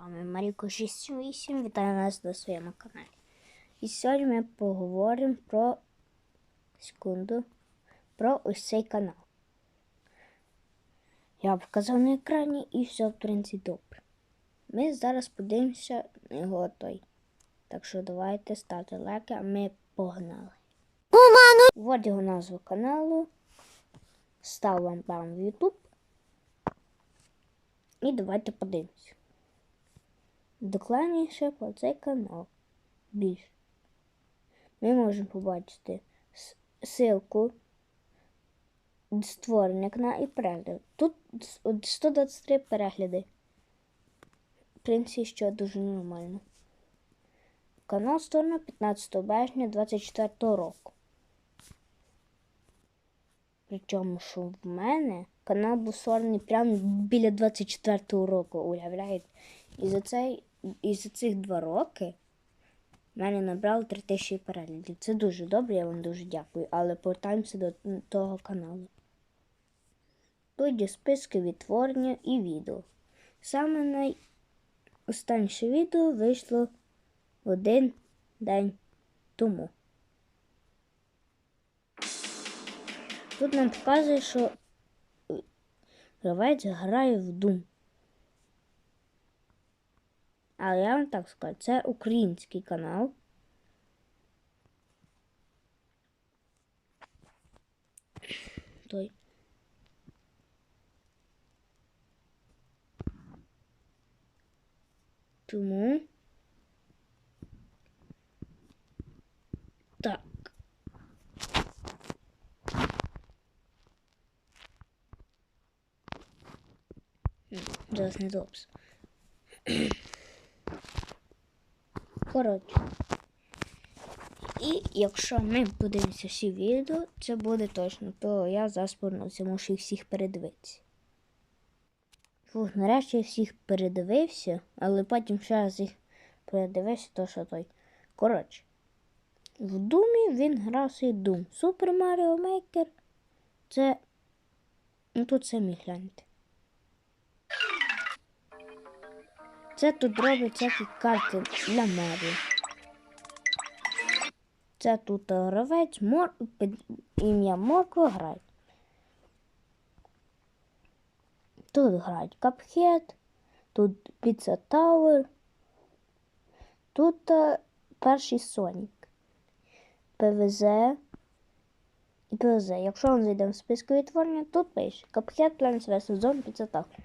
вами Маріко 68, вітаю нас на своєму каналі. І сьогодні ми поговоримо про секунду, про ось цей канал. Я показав на екрані і все, в принципі, добре. Ми зараз подивимося на його той. Так що давайте ставте лайки, а ми погнали. Вводь його назву каналу. Став вам в YouTube. І давайте подивимося. Докладніше про цей канал. Більше. Ми можемо побачити ссылку створення каналу і перегляд. Тут 123 перегляди. В принципі, що дуже нормально. Канал створено 15 березня 24 року. Причому, що в мене канал був створений прямо біля 24-го року, уявляєте? І за, цей, і за цих два роки мене набрало 3000 переглядів. Це дуже добре, я вам дуже дякую. Але повертаємося до того каналу. Тут є списки відтворення і відео. Саме найостанніше відео вийшло один день тому. Тут нам показує, що гравець грає в Doom. Але я вам так скажу, це український канал. Той. Тому. Так. Зараз не допс. Коротше. І якщо ми подивимося всі відео, це буде точно, то я зараз повернуся, можу їх всіх передивитися. Фух, нарешті я всіх передивився, але потім ще раз їх передивився, то що той. Коротше. В Думі він грав свій Doom. Super Mario Maker. Це. Ну тут самі гляньте. Це тут роблять всякі карти для Маріо. Це тут гравець мор... під ім'я Морква грає. Тут грають Cuphead, тут Pizza Tower, тут е, перший Сонік, ПВЗ і ПВЗ. Якщо ми зайдемо в списку відтворення, тут пише Plants vs. Zone, Pizza Tower.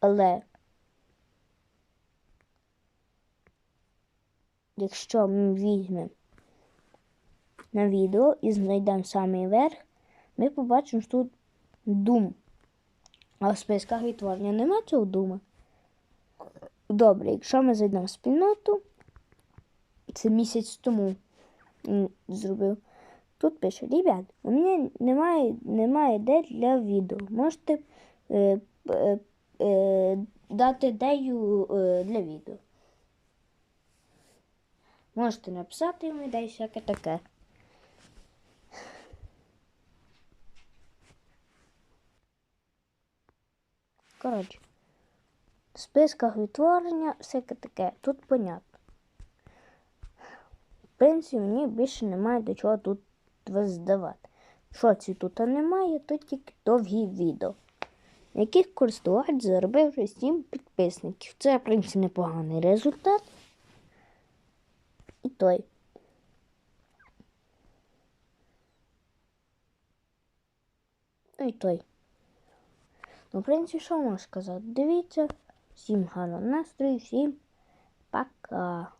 Але якщо ми візьмемо на відео і знайдемо самий верх, ми побачимо, що тут Doom. А в списках відтворення нема цього дума. Добре, якщо ми зайдемо в спільноту, це місяць тому зробив. Тут пише, ребят, у мене немає, немає ідей для відео. Можете е, е, е, дати ідею е, для відео. Можете написати йому ідею, всяке таке. Коротше, в списках відтворення всяке таке. Тут понятно. В принципі, мені більше немає до чого тут вас здавати. Що ці тут немає, то тільки довгі відео, яких користувач заробив вже 7 підписників. Це, в принципі, непоганий результат. І той. Ну і той. Ну, в принципі, що можу сказати? Дивіться. Всім гарного настрою, всім пока.